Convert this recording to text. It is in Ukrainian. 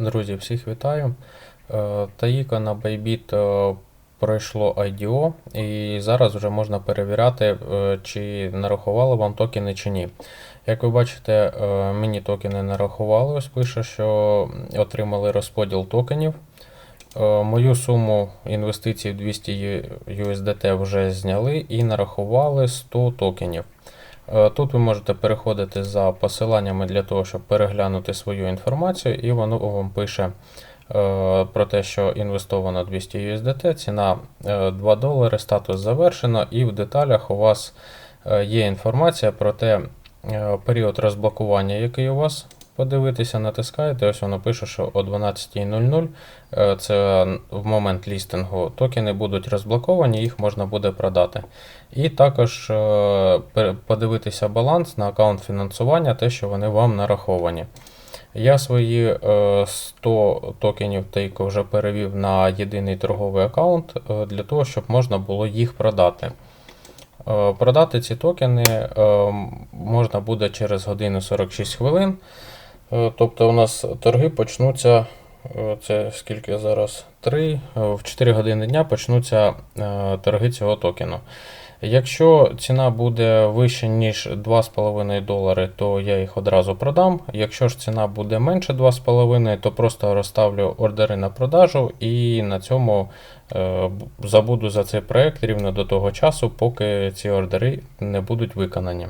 Друзі, всіх вітаю. Е, Таїка на Bybit е, пройшло IDO, і зараз вже можна перевіряти, е, чи нарахували вам токени чи ні. Як ви бачите, мені токени нарахували. Ось пише, що отримали розподіл токенів. Мою суму інвестицій в 200 USDT вже зняли і нарахували 100 токенів. Е, Тут ви можете переходити за посиланнями для того, щоб переглянути свою інформацію, і воно вам пише е, про те, що інвестовано 200 USDT, ціна е, 2 долари, статус завершено, і в деталях у вас е, є інформація про те, е, період розблокування, який у вас. Подивитися, натискаєте, ось воно пише, що о 12.00 е, це в момент лістингу токени будуть розблоковані, їх можна буде продати. І також е, подивитися баланс на аккаунт фінансування, те, що вони вам нараховані. Я свої е, 100 токенів Take вже перевів на єдиний торговий аккаунт е, для того, щоб можна було їх продати. Е, Продати ці токени е, можна буде через годину 46 хвилин. Е, Тобто у нас торги почнуться. е, Це скільки зараз? 3. В 4 години дня почнуться е, торги цього токену. Якщо ціна буде вище, ніж 2,5 долари, то я їх одразу продам. Якщо ж ціна буде менше 2,5, то просто розставлю ордери на продажу і на цьому е, забуду за цей проект рівно до того часу, поки ці ордери не будуть виконані.